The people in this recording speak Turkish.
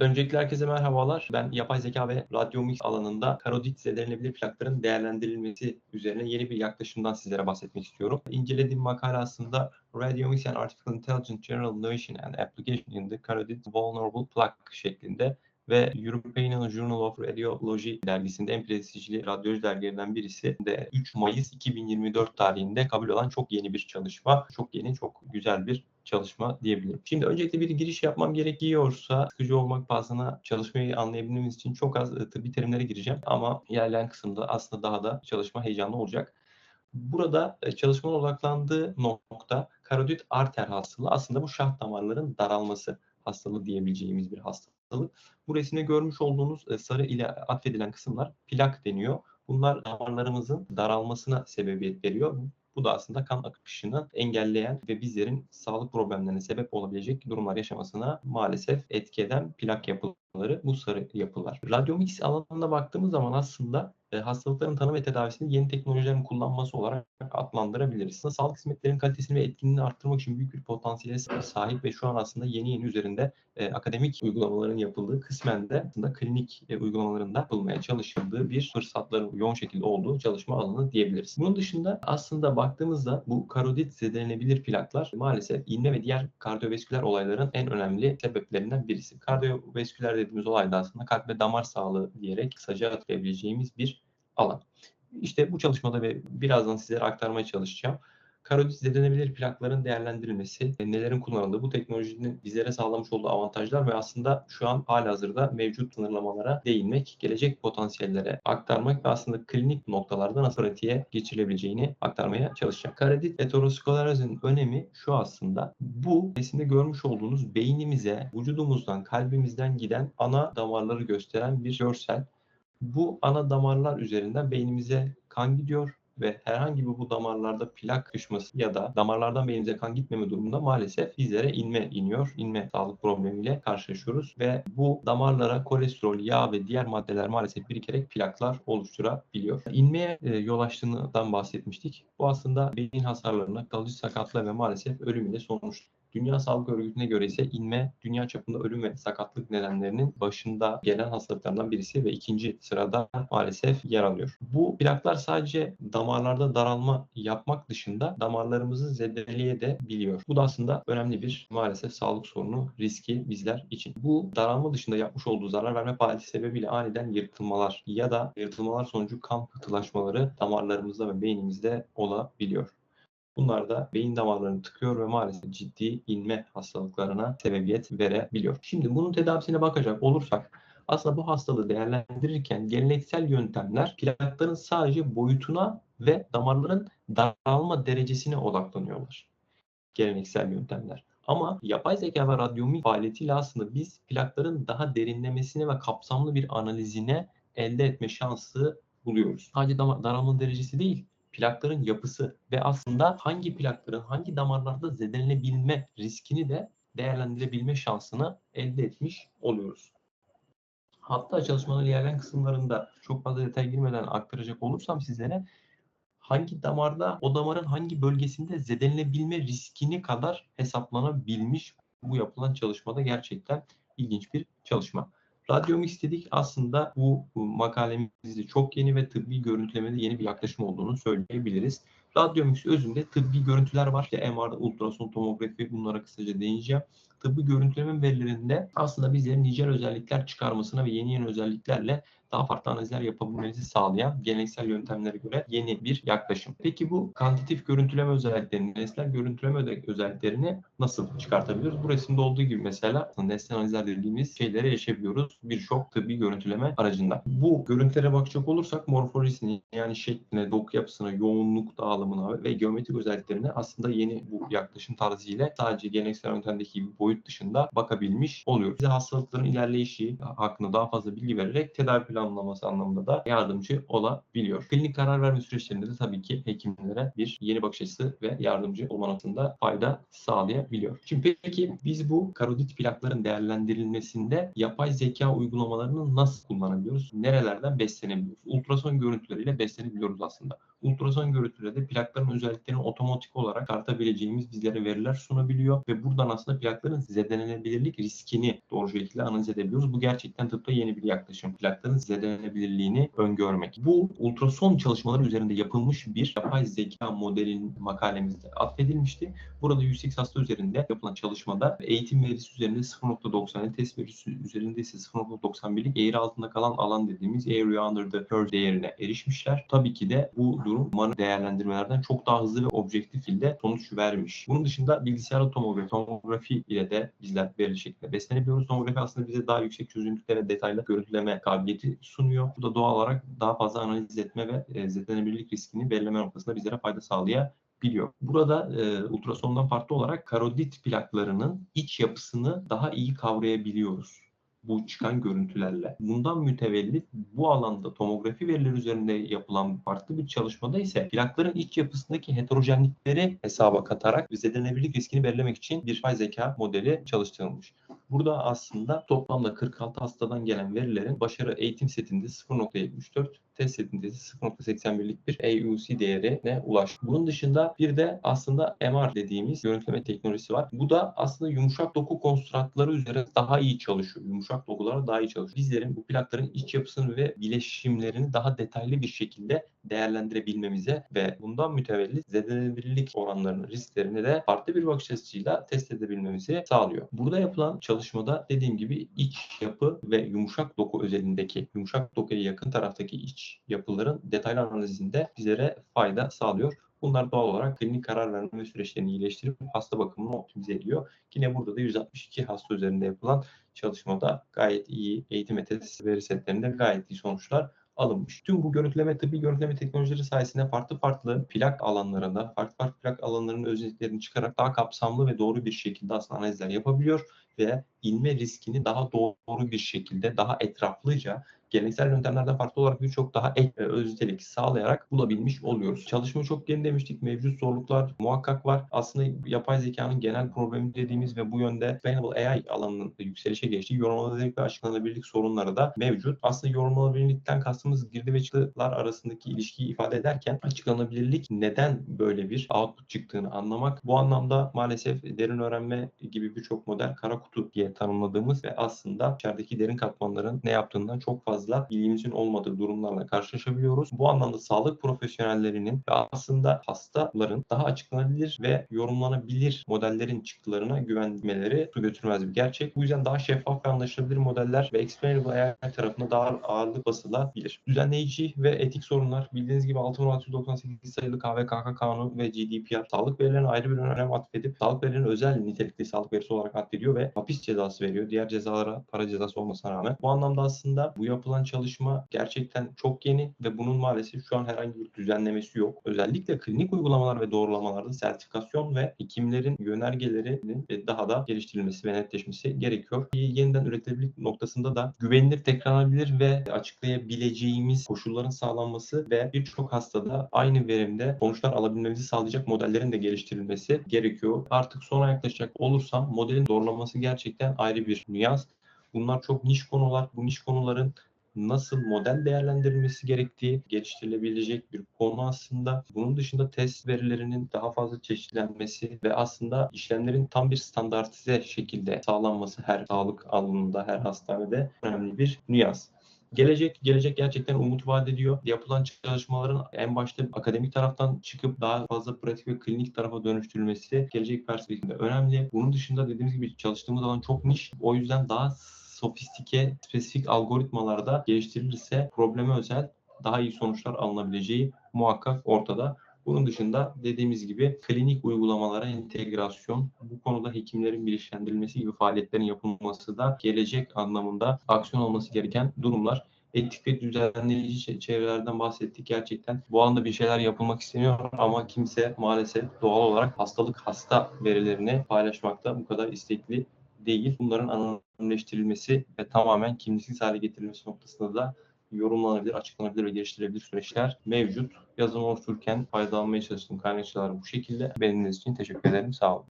Öncelikle herkese merhabalar. Ben yapay zeka ve radyomix alanında karodit zedelenebilir plakların değerlendirilmesi üzerine yeni bir yaklaşımdan sizlere bahsetmek istiyorum. İncelediğim makale aslında Radiomix and Artificial Intelligence General Notion and Application in the Karodit Vulnerable Plaque şeklinde ve European Journal of Radiology dergisinde en prestijli radyoloji dergilerinden birisi de 3 Mayıs 2024 tarihinde kabul olan çok yeni bir çalışma. Çok yeni, çok güzel bir çalışma diyebilirim. Şimdi öncelikle bir giriş yapmam gerekiyorsa sıkıcı olmak pahasına çalışmayı anlayabilmemiz için çok az e, tıbbi terimlere gireceğim ama ilerleyen kısımda aslında daha da çalışma heyecanlı olacak. Burada e, çalışmanın odaklandığı nokta karodit arter hastalığı aslında bu şah damarların daralması hastalığı diyebileceğimiz bir hastalık. Bu resimde görmüş olduğunuz e, sarı ile atfedilen kısımlar plak deniyor. Bunlar damarlarımızın daralmasına sebebiyet veriyor. Bu da aslında kan akışını engelleyen ve bizlerin sağlık problemlerine sebep olabilecek durumlar yaşamasına maalesef etki eden plak yapıları bu sarı yapılar. Radyomix alanına baktığımız zaman aslında e, hastalıkların tanı ve tedavisini yeni teknolojilerin kullanması olarak adlandırabiliriz. Aslında sağlık hizmetlerinin kalitesini ve etkinliğini arttırmak için büyük bir potansiyele sahip ve şu an aslında yeni yeni üzerinde e, akademik uygulamaların yapıldığı kısmen de aslında klinik e, uygulamalarında yapılmaya çalışıldığı bir fırsatların yoğun şekilde olduğu çalışma alanı diyebiliriz. Bunun dışında aslında baktığımızda bu karodit zedelenebilir plaklar maalesef inme ve diğer kardiyovasküler olayların en önemli sebeplerinden birisi. Kardiyovasküler dediğimiz olayda aslında kalp ve damar sağlığı diyerek kısaca hatırlayabileceğimiz bir alan. İşte bu çalışmada ve birazdan sizlere aktarmaya çalışacağım. Karodit zedelenebilir plakların değerlendirilmesi, nelerin kullanıldığı, bu teknolojinin bizlere sağlamış olduğu avantajlar ve aslında şu an halihazırda mevcut sınırlamalara değinmek, gelecek potansiyellere aktarmak ve aslında klinik noktalarda nasıl pratiğe geçirebileceğini aktarmaya çalışacağım. Karodit eterosklerozi'nin önemi şu aslında. Bu resimde görmüş olduğunuz beynimize, vücudumuzdan, kalbimizden giden ana damarları gösteren bir görsel bu ana damarlar üzerinden beynimize kan gidiyor ve herhangi bir bu damarlarda plak düşması ya da damarlardan beynimize kan gitmeme durumunda maalesef bizlere inme iniyor. İnme sağlık problemiyle karşılaşıyoruz ve bu damarlara kolesterol, yağ ve diğer maddeler maalesef birikerek plaklar oluşturabiliyor. İnmeye e, yol açtığından bahsetmiştik. Bu aslında beyin hasarlarına, kalıcı sakatlığa ve maalesef ölümüyle sonuç Dünya Sağlık Örgütü'ne göre ise inme dünya çapında ölüm ve sakatlık nedenlerinin başında gelen hastalıklardan birisi ve ikinci sırada maalesef yer alıyor. Bu plaklar sadece damarlarda daralma yapmak dışında damarlarımızı zedeleye de biliyor. Bu da aslında önemli bir maalesef sağlık sorunu riski bizler için. Bu daralma dışında yapmış olduğu zarar verme faaliyeti sebebiyle aniden yırtılmalar ya da yırtılmalar sonucu kan pıhtılaşmaları damarlarımızda ve beynimizde olabiliyor. Bunlar da beyin damarlarını tıkıyor ve maalesef ciddi inme hastalıklarına sebebiyet verebiliyor. Şimdi bunun tedavisine bakacak olursak aslında bu hastalığı değerlendirirken geleneksel yöntemler plakların sadece boyutuna ve damarların daralma derecesine odaklanıyorlar. Geleneksel yöntemler. Ama yapay zeka ve radyomik faaliyetiyle aslında biz plakların daha derinlemesine ve kapsamlı bir analizine elde etme şansı buluyoruz. Sadece daralma derecesi değil, plakların yapısı ve aslında hangi plakların hangi damarlarda zedelenebilme riskini de değerlendirebilme şansını elde etmiş oluyoruz. Hatta çalışmanın ilerleyen kısımlarında çok fazla detay girmeden aktaracak olursam sizlere hangi damarda o damarın hangi bölgesinde zedelenebilme riskini kadar hesaplanabilmiş bu yapılan çalışmada gerçekten ilginç bir çalışma. Radyomix dedik aslında bu, bu makalemizde çok yeni ve tıbbi görüntülemede yeni bir yaklaşım olduğunu söyleyebiliriz. Radyomix özünde tıbbi görüntüler var. İşte MR, ultrason tomografi bunlara kısaca değineceğim. Tıbbi görüntüleme verilerinde aslında bizlerin nicel özellikler çıkarmasına ve yeni yeni özelliklerle daha farklı analizler yapabilmenizi sağlayan geleneksel yöntemlere göre yeni bir yaklaşım. Peki bu kantitif görüntüleme özelliklerini, nesnel görüntüleme özelliklerini nasıl çıkartabiliyoruz? Bu resimde olduğu gibi mesela nesnel analizler dediğimiz şeylere yaşayabiliyoruz birçok tıbbi görüntüleme aracında. Bu görüntülere bakacak olursak morfolojisini yani şekline, doku yapısına, yoğunluk dağılımına ve geometrik özelliklerine aslında yeni bu yaklaşım tarzıyla sadece geleneksel yöntemdeki gibi boyut dışında bakabilmiş oluyoruz. Bize hastalıkların ilerleyişi hakkında daha fazla bilgi vererek tedavi planlaması anlamında da yardımcı olabiliyor. Klinik karar verme süreçlerinde de tabii ki hekimlere bir yeni bakış açısı ve yardımcı olma noktasında fayda sağlayabiliyor. Şimdi peki biz bu karodit plakların değerlendirilmesinde yapay zeka uygulamalarını nasıl kullanabiliyoruz? Nerelerden beslenebiliyoruz? Ultrason görüntüleriyle beslenebiliyoruz aslında. Ultrason görüntülerde plakların özelliklerini otomatik olarak tartabileceğimiz bizlere veriler sunabiliyor ve buradan aslında plakların zedelenebilirlik riskini doğru şekilde analiz edebiliyoruz. Bu gerçekten tıpta yeni bir yaklaşım. Plakların zedelenebilirliğini öngörmek. Bu ultrason çalışmaları üzerinde yapılmış bir yapay zeka modelin makalemizde atfedilmişti. Burada 108 hasta üzerinde yapılan çalışmada eğitim verisi üzerinde 0.90, test verisi üzerinde ise 0.91'lik eğri altında kalan alan dediğimiz area under the curve değerine erişmişler. Tabii ki de bu durum manuel değerlendirmelerden çok daha hızlı ve objektif şekilde sonuç vermiş. Bunun dışında bilgisayarlı tomografi, tomografi ile de bizler belirli şekilde beslenebiliyoruz. Tomografi aslında bize daha yüksek çözünürlükte ve detaylı görüntüleme kabiliyeti sunuyor. Bu da doğal olarak daha fazla analiz etme ve e, zedelenebilirlik riskini belirleme noktasında bizlere fayda sağlayabiliyor biliyor. Burada e, ultrasondan farklı olarak karodit plaklarının iç yapısını daha iyi kavrayabiliyoruz bu çıkan görüntülerle. Bundan mütevellit bu alanda tomografi verileri üzerinde yapılan farklı bir çalışmada ise plakların iç yapısındaki heterojenlikleri hesaba katarak zedelenebilirlik riskini belirlemek için bir yapay zeka modeli çalıştırılmış. Burada aslında toplamda 46 hastadan gelen verilerin başarı eğitim setinde 0.74, test setinde ise 0.81'lik bir AUC değerine ulaştı. Bunun dışında bir de aslında MR dediğimiz görüntüleme teknolojisi var. Bu da aslında yumuşak doku konstratları üzerine daha iyi çalışıyor. Yumuşak dokulara daha iyi çalışıyor. Bizlerin bu plakların iç yapısını ve bileşimlerini daha detaylı bir şekilde değerlendirebilmemize ve bundan mütevellit zedelenebilirlik oranlarını, risklerini de farklı bir bakış açısıyla test edebilmemizi sağlıyor. Burada yapılan çalışmada dediğim gibi iç yapı ve yumuşak doku özelindeki, yumuşak dokuya yakın taraftaki iç yapıların detaylı analizinde bizlere fayda sağlıyor. Bunlar doğal olarak klinik karar verme süreçlerini iyileştirip hasta bakımını optimize ediyor. Yine burada da 162 hasta üzerinde yapılan çalışmada gayet iyi eğitim ve test veri setlerinde gayet iyi sonuçlar alınmış. Tüm bu görüntüleme, tıbbi görüntüleme teknolojileri sayesinde farklı farklı plak alanlarında, farklı farklı plak alanlarının özelliklerini çıkarak daha kapsamlı ve doğru bir şekilde aslında analizler yapabiliyor ve ilme riskini daha doğru bir şekilde, daha etraflıca geleneksel yöntemlerden farklı olarak birçok daha ek ve özellik sağlayarak bulabilmiş oluyoruz. Çalışma çok yeni demiştik. Mevcut zorluklar muhakkak var. Aslında yapay zekanın genel problemi dediğimiz ve bu yönde explainable AI alanının yükselişe geçtiği yorumlanabilirlik ve açıklanabilirlik sorunları da mevcut. Aslında yorumlanabilirlikten kastımız girdi ve çıktılar arasındaki ilişkiyi ifade ederken açıklanabilirlik neden böyle bir output çıktığını anlamak. Bu anlamda maalesef derin öğrenme gibi birçok model kara kutu diye tanımladığımız ve aslında içerideki derin katmanların ne yaptığından çok fazla bilgimizin olmadığı durumlarla karşılaşabiliyoruz. Bu anlamda sağlık profesyonellerinin ve aslında hastaların daha açıklanabilir ve yorumlanabilir modellerin çıktılarına güvenmeleri su götürmez bir gerçek. Bu yüzden daha şeffaf ve anlaşılabilir modeller ve explainable AI tarafında daha ağırlık basılabilir. Düzenleyici ve etik sorunlar bildiğiniz gibi 6698 sayılı KVKK kanunu ve GDPR sağlık verilerine ayrı bir önem atfedip sağlık verilerini özel nitelikli sağlık verisi olarak atfediyor ve hapis cezası veriyor. Diğer cezalara para cezası olmasına rağmen. Bu anlamda aslında bu yapı yapılan çalışma gerçekten çok yeni ve bunun maalesef şu an herhangi bir düzenlemesi yok. Özellikle klinik uygulamalar ve doğrulamalarda sertifikasyon ve hekimlerin yönergelerinin daha da geliştirilmesi ve netleşmesi gerekiyor. Yeniden üretilebilirlik noktasında da güvenilir, tekrarlanabilir ve açıklayabileceğimiz koşulların sağlanması ve birçok hastada aynı verimde sonuçlar alabilmemizi sağlayacak modellerin de geliştirilmesi gerekiyor. Artık sona yaklaşacak olursam modelin doğrulaması gerçekten ayrı bir nüans. Bunlar çok niş konular. Bu niş konuların nasıl model değerlendirilmesi gerektiği geliştirilebilecek bir konu aslında. Bunun dışında test verilerinin daha fazla çeşitlenmesi ve aslında işlemlerin tam bir standartize şekilde sağlanması her sağlık alanında, her hastanede önemli bir nüans. Gelecek, gelecek gerçekten umut vaat ediyor. Yapılan çalışmaların en başta akademik taraftan çıkıp daha fazla pratik ve klinik tarafa dönüştürülmesi gelecek perspektifinde önemli. Bunun dışında dediğimiz gibi çalıştığımız alan çok niş. O yüzden daha sofistike, spesifik algoritmalarda geliştirilirse probleme özel daha iyi sonuçlar alınabileceği muhakkak ortada. Bunun dışında dediğimiz gibi klinik uygulamalara entegrasyon, bu konuda hekimlerin bilinçlendirilmesi gibi faaliyetlerin yapılması da gelecek anlamında aksiyon olması gereken durumlar etik ve düzenleyici çevrelerden bahsettik. Gerçekten bu alanda bir şeyler yapılmak isteniyor ama kimse maalesef doğal olarak hastalık hasta verilerini paylaşmakta bu kadar istekli değil. Bunların anonimleştirilmesi ve tamamen kimliksiz hale getirilmesi noktasında da yorumlanabilir, açıklanabilir ve geliştirilebilir süreçler mevcut. Yazım oluştururken faydalanmaya çalıştığım kaynakçalar bu şekilde. Beniminiz için teşekkür ederim. Sağ olun.